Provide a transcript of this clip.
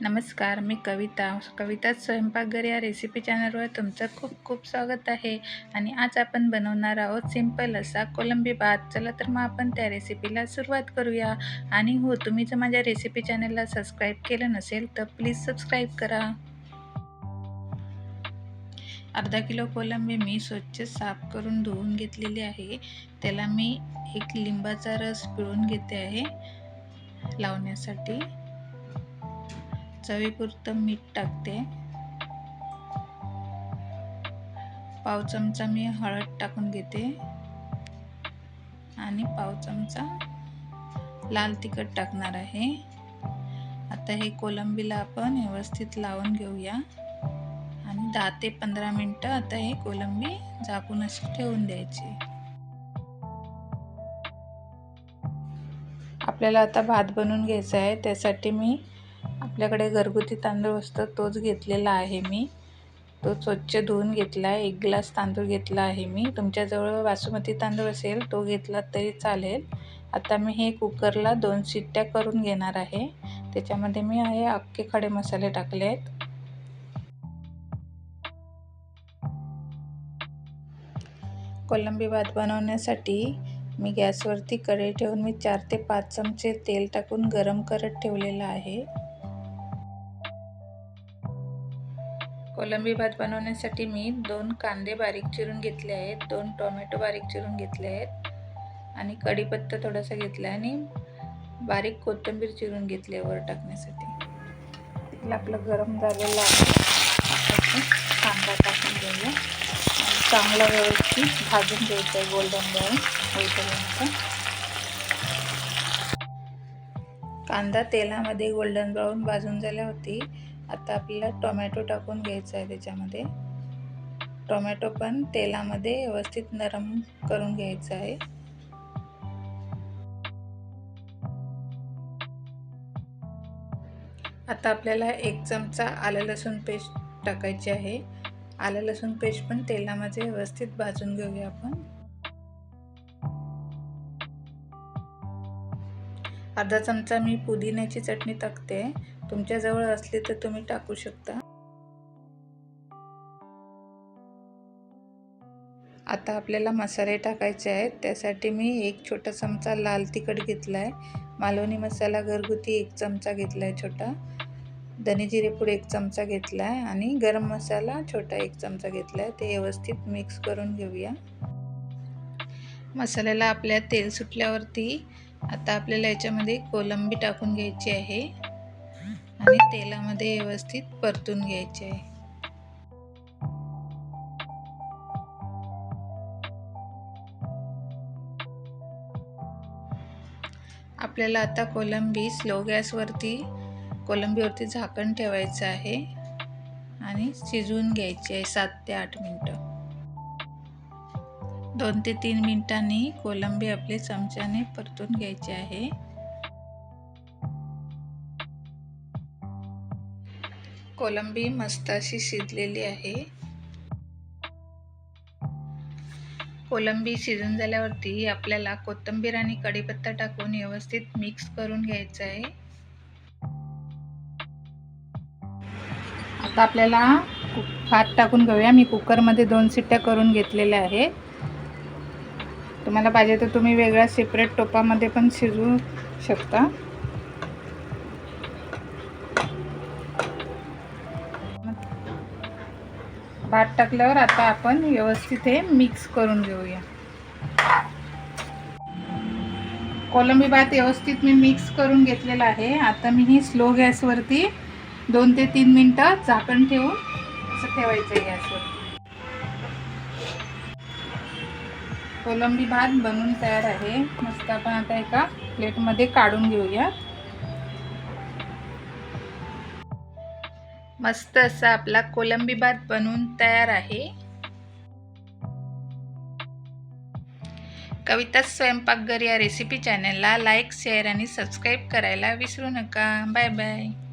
नमस्कार मी कविता. कविता स्वयंपाकघर या रेसिपी चॅनलवर तुमचं खूप खूप स्वागत आहे. आणि आज आपण बनवणार आहोत सिंपल असा कोलंबी भात. चला तर मग आपण त्या रेसिपीला सुरुवात करूया. आणि हो तुम्ही जर माझ्या रेसिपी चॅनलला सबस्क्राईब केलं नसेल तर प्लीज सबस्क्राईब करा. अर्धा किलो कोलंबी मी स्वच्छ साफ करून धुवून घेतलेली आहे. त्याला मी एक लिंबाचा रस पिळून घेते आहे. लावण्यासाठी चवीपुरतं मीठ टाकते. पाव चमचा मी हळद टाकून घेते. आणि पाव चमचा लाल तिखट टाकणार आहे. आता हे कोलंबीला आपण व्यवस्थित लावून घेऊया. आणि दहा ते पंधरा मिनटं आता हे कोलंबी झाकून अशी ठेवून द्यायची. आपल्याला आता भात बनवून घ्यायचा आहे. त्यासाठी मी आपल्याकडे घरगुती तांदूळ असतो तोच घेतलेला आहे मी. तो स्वच्छ धुवून घेतला आहे एक ग्लास तांदूळ घेतला आहे मी. तुमच्याजवळ बासमती तांदूळ असेल तो घेतला तरी चालेल. आता मी हे कुकरला दोन शिट्ट्या करून घेणार आहे. त्याच्यामध्ये मी आहे अख्खे खडे मसाले टाकले आहेत. कोलंबी भात बनवण्यासाठी मी गॅसवरती कढई ठेवून मी चार ते पाच चमचे तेल टाकून गरम करत ठेवलेलं आहे. कोलंबी भात बनवण्यासाठी मी दोन कांदे बारीक चिरून घेतले आहेत दोन टोमॅटो बारीक चिरून घेतले आहेत आणि कढीपत्ता थोडासा घेतला आणि बारीक कोथिंबीर चिरून घेतली वर टाकण्यासाठी. तिला आपलं गरम झालेलं आहे. कांदा टाकून घेऊया. आणि चांगला व्यवस्थित भाजून घ्यायचं आहे गोल्डन ब्राऊन होईपर्यंत. कांदा तेलामध्ये गोल्डन ब्राऊन भाजून झाल्या होती. आता आपल्याला टोमॅटो टाकून घ्यायचा आहे त्याच्यामध्ये. टोमॅटो पण तेलामध्ये व्यवस्थित नरम करून घ्यायचं आहे. आता आपल्याला एक चमचा आलं लसूण पेस्ट टाकायची आहे. आलं लसूण पेस्ट पण तेलामध्ये व्यवस्थित भाजून घेऊया आपण. अर्धा चमचा मी पुदिन्याची चटणी टाकते. तुमच्याजवळ असले तर तुम्ही टाकू शकता. आता आपल्याला मसाले टाकायचे आहेत. त्यासाठी मी एक छोटा चमचा लाल तिखट घेतला आहे मालवणी मसाला घरगुती एक चमचा घेतला आहे छोटा. धने जिरेपूड एक चमचा घेतला आहे आणि गरम मसाला छोटा एक चमचा घेतला आहे ते व्यवस्थित मिक्स करून घेऊया. मसाल्याला आपल्या तेल सुटल्यावरती आता आपल्याला याच्यामध्ये कोलंबी टाकून घ्यायची आहे. आणि तेलामध्ये व्यवस्थित परतून घ्यायचे आहे. आपल्याला आता कोलंबी स्लो गॅसवरती कोलंबीवरती झाकण ठेवायचं आहे आणि शिजवून घ्यायची आहे सात ते आठ मिनटं. दोन ते तीन मिनिटांनी कोलंबी आपली चमच्याने परतून घ्यायची आहे. कोलंबी मस्त अशी शिजलेली आहे. कोलंबी शिजून झाल्यावरती आपल्याला कोथिंबीर आणि कढीपत्ता टाकून व्यवस्थित मिक्स करून घ्यायचं आहे. आता आपल्याला भात टाकून घेऊया. मी कुकरमध्ये दोन सिट्ट्या करून घेतलेल्या आहे तुम्हाला पाहिजे तर तुम्ही वेगळ्या सेपरेट टोपामध्ये पण शिजवू शकता. भात टाकल्यावर आता आपण व्यवस्थित हे मिक्स करून घेऊया. कोलंबी भात व्यवस्थित मी मिक्स करून घेतलेला आहे. आता मी ही स्लो गॅसवरती दोन ते तीन मिनटं झाकण ठेवून असं ठेवायचं आहे गॅसवर कोलंबी भात बनवून तयार आहे. मस्त आपण आता एका प्लेटमध्ये काढून घेऊया. मस्त असा आपला कोलंबी भात बनवून तयार आहे. कविता स्वयंपाकघर या रेसिपी चॅनलला लाईक शेअर आणि सबस्क्राईब करायला विसरू नका. Bye bye